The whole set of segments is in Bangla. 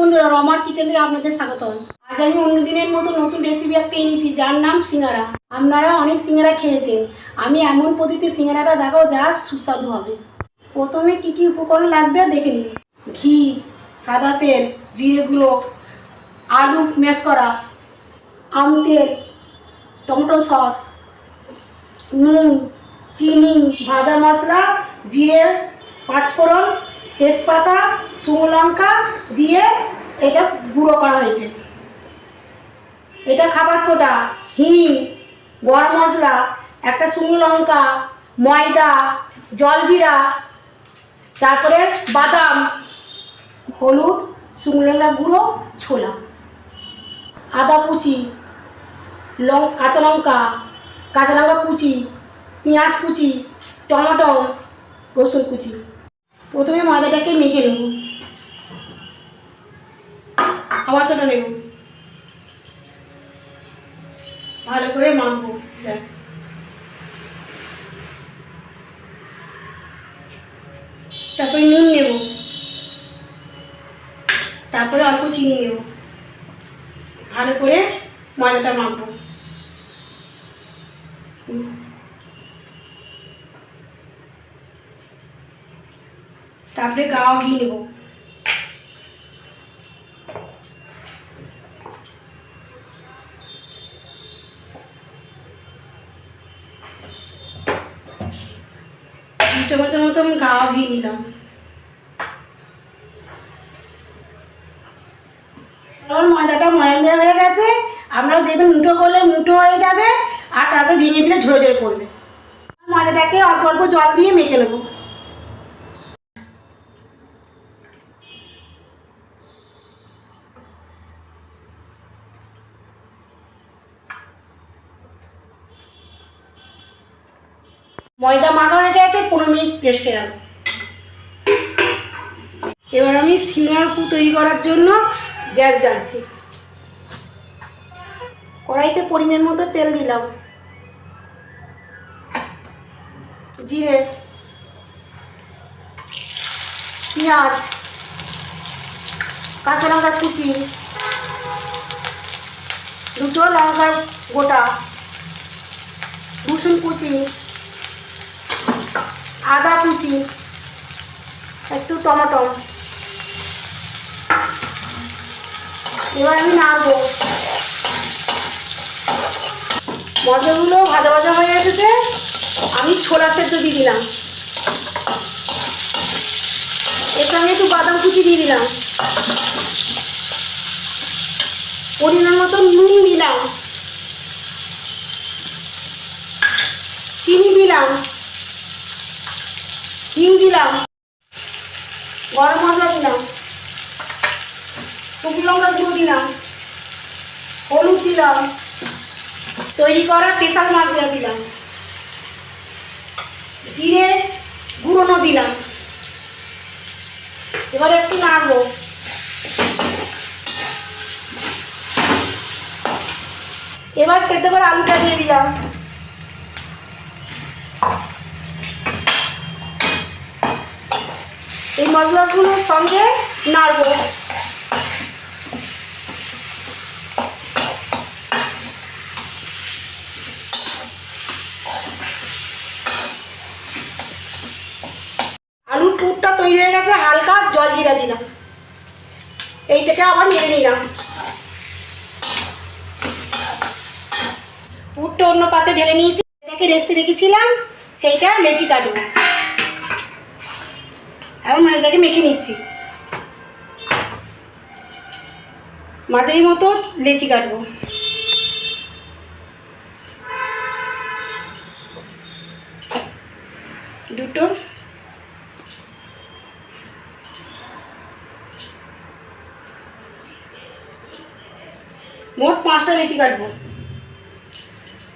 বন্ধুরা, রমার কিচেন থেকে আপনাদের স্বাগতম। আজ আমি অন্যদিনের মতো নতুন রেসিপি একটা এনেছি, যার নাম সিঙ্গারা। আপনারা অনেক সিঙ্গারা খেয়েছেন। আমি এমন পদ্ধতিতে সিঙ্গারাটা দেখাও যা সুস্বাদু হবে। প্রথমে কি কি উপকরণ লাগবে দেখে নিন। ঘি, সাদা তেল, জিরে গুঁড়ো, আলু ম্যাশ করা, আম তেল, টমেটো সস, নুন, চিনি, ভাজা মশলা, জিরে, পাঁচফোড়ন তেজপাতা, শুকনো লঙ্কা দিয়ে এটা গুঁড়ো করা হয়েছে। এটা খাবার সোডা, হিং, গরম মশলা, একটা শুকনো লঙ্কা, ময়দা, জলজিরা, তারপরে বাদাম, হলুদ, শুকনো লঙ্কা গুঁড়ো, ছোলা, আদা কুচি, লং, কাঁচা লঙ্কা কাঁচা লঙ্কা কুচি, পেঁয়াজ কুচি, টমেটো, রসুন কুচি। প্রথমে ময়দাটাকে মেখে নেব। আবার সেটা নেব। ভালো করে মাখবো, দেখ। তারপরে নুন নেব। তারপরে অল্প চিনি নেব। ভালো করে ময়দাটা মাখবো। তারপরে গাওয়া ঘি নেব। চামচের মতন গাওয়া ঘি নিলাম। এবার ময়দাটা ময়ান দেওয়া হয়ে গেছে। আপনারা দেখবেন মুঠো করলে মুঠো হয়ে যাবে, আর তারপরে ভেঙে দিলে ঝরে ঝরে পড়বে। ময়দাটাকে অল্প অল্প জল দিয়ে মেখে নেব। ময়দা মাখা হয়ে গেছে, পনেরো মিনিট রেস্টে রাখব। এবার আমি সিঙ্গার পু তৈরি করার জন্য গ্যাস জ্বালছি। কড়াইতে পরিমাণ মতো তেল দিলাম। জিরে, পেঁয়াজ, কাঁচা লঙ্কা কুচি, দুটো লঙ্কার গোটা, রসুন কুচি আদা কুচি, একটু টমেটো। এবার আমি নাড়বো। মশলাগুলো ভাজা ভাজা হয়ে গেছে আমি ছোলা সেদ্ধ দিয়ে দিলাম। এর সঙ্গে একটু বাদাম কুচি দিয়ে দিলাম। পরিমাণ মতো নুন দিলাম। চিনি দিলাম। হিং দিলাম, গরম মশলা দিলাম, শুকনো লঙ্কা গুঁড়ো দিলাম, হলুদ দিলাম, তৈরি করা স্পেশাল মশলা দিলাম, জিরে গুঁড়োনো দিলাম। এবার একটু নাড়বো। এবার সেদ্ধ করে আলুটা দিয়ে দিলাম। মশলাগুলোর সঙ্গে নাড়বো। আলুর পুরটা তৈরি হয়ে গেছে হালকা জল জিরা দিলাম এইটাকে আবার নেড়ে নিলাম। পুরটা অন্য পাতে ঢেলে নিয়েছি। এটাকে রেস্টে রেখেছিলাম, সেইটা লেচি কাটবো। এখন মাছটাকে মেখে নিচ্ছি। মাঝারি মতো লেচি কাটবো। দুটো। মোট পাঁচটা লেচি কাটবো।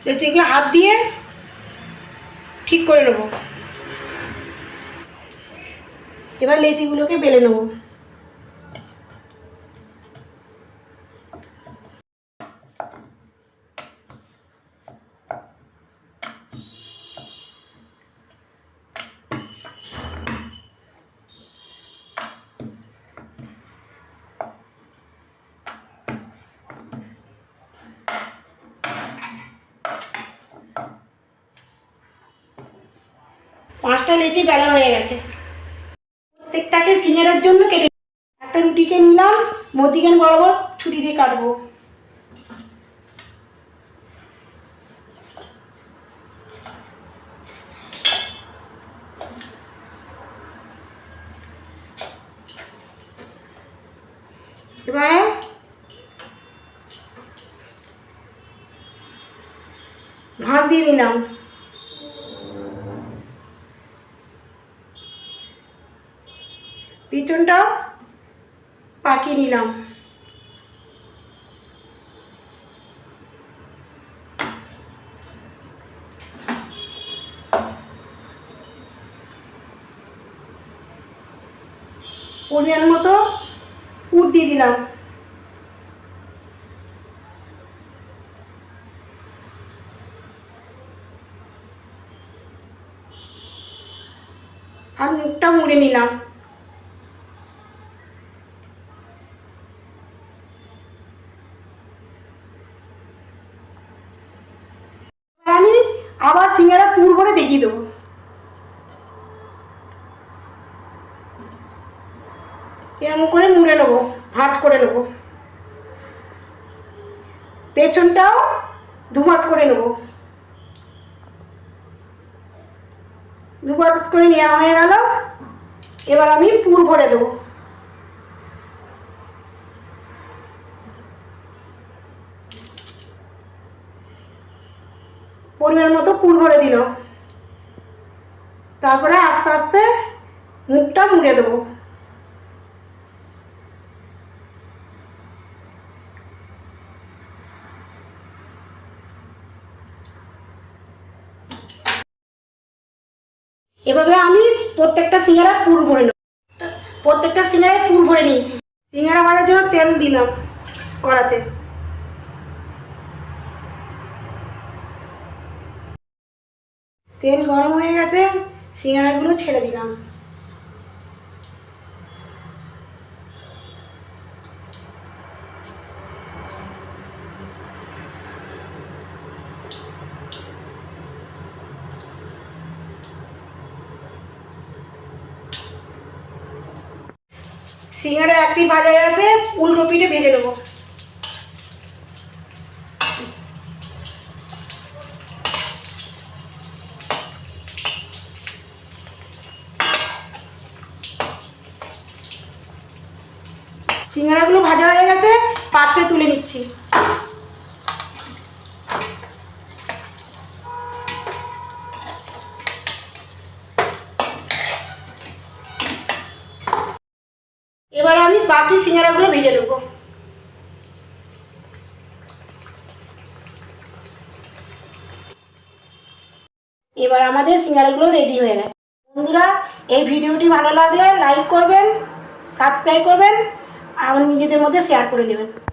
লেচিগুলো হাত দিয়ে ঠিক করে নেব। এবার লেচিগুলোকে বেলে নেব। পাঁচটা লেচি বেলা হয়ে গেছে। প্রত্যেকটাকে সিঙ্গারার জন্য কেটে একটা রুটিকে নিলাম, মধ্যিখান বরাবর ছুরি দিয়ে কাটবো। এবারে ভাত দিয়ে দিলাম পিছনটা পাকিয়ে নিলাম। পরিমাণ মতো পুর দিয়ে দিলাম। আর মুখটা মুড়ে নিলাম। দেখিয়ে দেবো এরকম করে মুড়ে নেব ভাঁজ করে নেব। পেছনটাও দুভাঁজ করে নেব। দুভাঁজ করে নেওয়া হয়ে গেল। এবার আমি পুর ভরে দেবো। পরিমাণ মতো পুর ভরে দিল তারপরে আস্তে আস্তে মুখটা মুড়ে দেবো। এভাবে আমি প্রত্যেকটা সিঙ্গারা পুর ভরে নেব। প্রত্যেকটা সিঙ্গারায় পুর ভরে নিয়েছি। সিঙ্গারা ভাজার জন্য তেল দিলাম কড়াতে। তেল গরম হয়ে গেছে। সিঙ্গারাগুলো ছেড়ে দিলাম। সিঙ্গারা একটি ভাজা গেছে ফুলকপিটা ভেজে নেব। সিঙ্গারাগুলো ভাজা হয়ে গেছে, পাত্রে তুলে নিচ্ছি। এবার আমি বাকি সিঙ্গারাগুলো ভেজে নেব। এবার আমাদের সিঙ্গারাগুলো রেডি হয়ে গেছে। বন্ধুরা, এই ভিডিওটি ভালো লাগলে লাইক করবেন সাবস্ক্রাইব করবেন আর নিজেদের মধ্যে শেয়ার করে নেবেন।